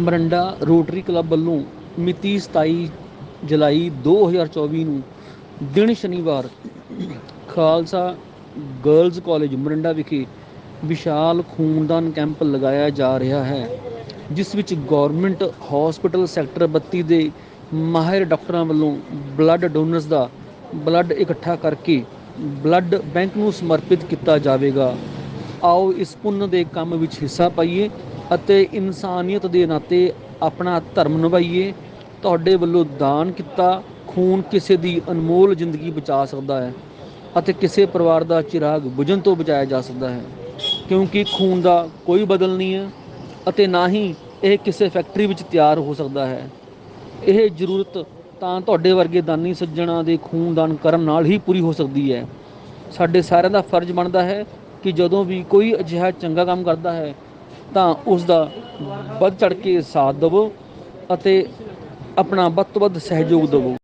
Maranda rotary club ਵੱਲੋਂ ਮਿਤੀ 27 ਜੁਲਾਈ 2024 ਨੂੰ ਦਿਨ ਸ਼ਨੀਵਾਰ ਖਾਲਸਾ ਗਰਲਜ਼ ਕਾਲਜ ਮਰੰਡਾ ਵਿਖੇ ਵਿਸ਼ਾਲ ਖੂਨਦਾਨ ਕੈਂਪ ਲਗਾਇਆ ਜਾ ਰਿਹਾ ਹੈ, ਜਿਸ ਵਿੱਚ ਗਵਰਨਮੈਂਟ ਹਸਪੀਟਲ ਸੈਕਟਰ 32 ਦੇ ਮਾਹਿਰ ਡਾਕਟਰਾਂ ਵੱਲੋਂ ਬਲੱਡ ਡੋਨਰਸ ਦਾ ਬਲੱਡ ਇਕੱਠਾ ਕਰਕੇ ਬਲੱਡ ਬੈਂਕ ਨੂੰ ਸਮਰਪਿਤ ਕੀਤਾ ਜਾਵੇਗਾ। ਆਓ ਇਸ ਪੁੰਨ ਦੇ ਕੰਮ ਵਿੱਚ ਹਿੱਸਾ ਪਾਈਏ। ਅਤੇ ਇਨਸਾਨੀਅਤ ਦੇ ਨਾਤੇ ਆਪਣਾ ਧਰਮ ਨਿਭਾਈਏ। ਤੁਹਾਡੇ ਵੱਲੋਂ ਦਾਨ ਕੀਤਾ, ਖੂਨ ਕਿਸੇ ਦੀ ਅਨਮੋਲ ਜ਼ਿੰਦਗੀ ਬਚਾ ਸਕਦਾ ਹੈ ਅਤੇ ਕਿਸੇ ਪਰਿਵਾਰ ਦਾ ਚਿਰਾਗ ਬੁਝਣ ਤੋਂ ਬਚਾਇਆ ਜਾ ਸਕਦਾ ਹੈ। ਕਿਉਂਕਿ ਖੂਨ ਦਾ ਕੋਈ ਬਦਲ ਨਹੀਂ ਹੈ ਅਤੇ ਨਾ ਹੀ ਇਹ ਕਿਸੇ ਫੈਕਟਰੀ ਵਿੱਚ ਤਿਆਰ ਹੋ ਸਕਦਾ ਹੈ। ਇਹ ਜ਼ਰੂਰਤ ਤਾਂ ਤੁਹਾਡੇ ਵਰਗੇ ਦਾਨੀ ਸੱਜਣਾ ਦੇ ਖੂਨਦਾਨ ਕਰਨ ਨਾਲ ਹੀ ਪੂਰੀ ਹੋ ਸਕਦੀ ਹੈ। ਸਾਡੇ ਸਾਰਿਆਂ ਦਾ ਫਰਜ਼ ਬਣਦਾ ਹੈ ਕਿ ਜਦੋਂ ਵੀ ਕੋਈ ਅਜਿਹਾ ਚੰਗਾ ਕੰਮ ਕਰਦਾ ਹੈ ਤਾਂ ਉਸ ਦਾ ਵੱਧ ਚੜ ਕੇ ਸਾਥ ਦੇਵੋ ਅਤੇ ਆਪਣਾ ਵੱਧ ਤੋਂ ਵੱਧ ਸਹਿਯੋਗ ਦੇਵੋ।